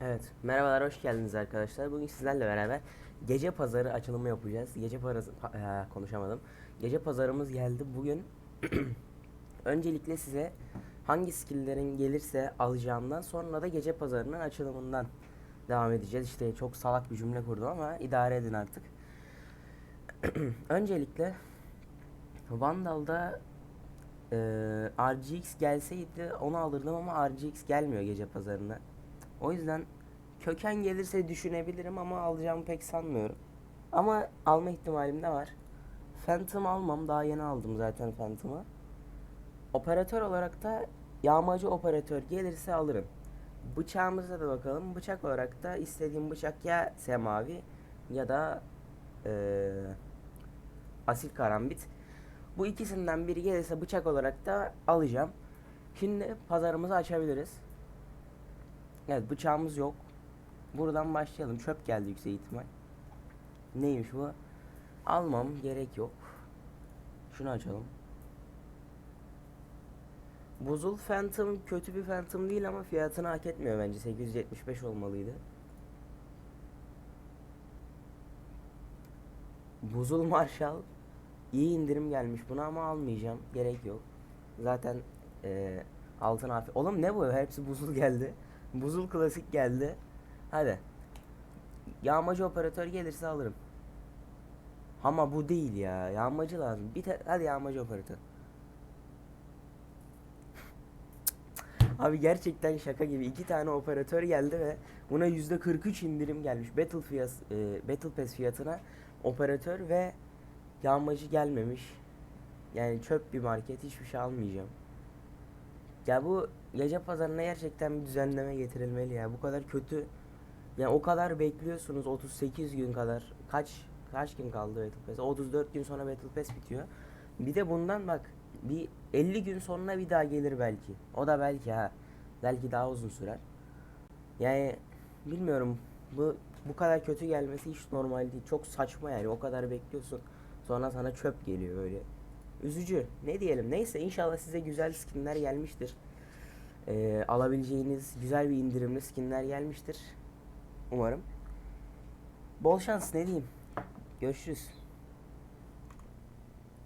Evet, merhabalar, hoş geldiniz arkadaşlar. Bugün sizlerle beraber gece pazarı açılımı yapacağız. Gece parası pa- eee, konuşamadım. Gece pazarımız geldi. Bugün öncelikle size hangi skill'lerin gelirse alacağımdan sonra da gece pazarının açılımından devam edeceğiz. İşte çok salak bir cümle kurdum ama idare edin artık. öncelikle Vandal'da eee, RGX gelseydi onu alırdım ama RGX gelmiyor gece pazarına. O yüzden köken gelirse düşünebilirim ama alacağımı pek sanmıyorum. Ama alma ihtimalim de var. Phantom almam. Daha yeni aldım zaten Phantom'ı. Operatör olarak da yağmacı operatör gelirse alırım. Bıçağımıza da bakalım. Bıçak olarak da istediğim bıçak ya semavi ya da eee, asil karambit. Bu ikisinden biri gelirse bıçak olarak da alacağım. Şimdi pazarımızı açabiliriz. Evet bıçağımız yok. Buradan başlayalım. Çöp geldi yüksek ihtimal. Neymiş bu? Almam gerek yok. Şunu açalım. Buzul Phantom kötü bir Phantom değil ama fiyatını hak etmiyor bence. 875 olmalıydı. Buzul Marshall iyi indirim gelmiş buna ama almayacağım. Gerek yok. Zaten eee altın hafif. Oğlum ne bu? Hepsi buzul geldi. Buzul klasik geldi. Hadi. Yağmacı operatör gelirse alırım. Ama bu değil ya. Yağmacı lazım. Bir te- hadi yağmacı operatör. Abi gerçekten şaka gibi iki tane operatör geldi ve buna yüzde 43 indirim gelmiş. Battle fiyat, e, Battle Pass fiyatına operatör ve yağmacı gelmemiş. Yani çöp bir market hiçbir şey almayacağım. Ya bu gece pazarına gerçekten bir düzenleme getirilmeli ya. Bu kadar kötü. Ya o kadar bekliyorsunuz 38 gün kadar. Kaç kaç gün kaldı Battle Pass? 34 gün sonra Battle Pass bitiyor. Bir de bundan bak bir 50 gün sonra bir daha gelir belki. O da belki ha. Belki daha uzun sürer. Yani bilmiyorum bu bu kadar kötü gelmesi hiç normal değil. Çok saçma yani. O kadar bekliyorsun. Sonra sana çöp geliyor böyle. Üzücü. Ne diyelim. Neyse inşallah size güzel skinler gelmiştir. Ee, alabileceğiniz güzel bir indirimli skinler gelmiştir. Umarım. Bol şans ne diyeyim. Görüşürüz.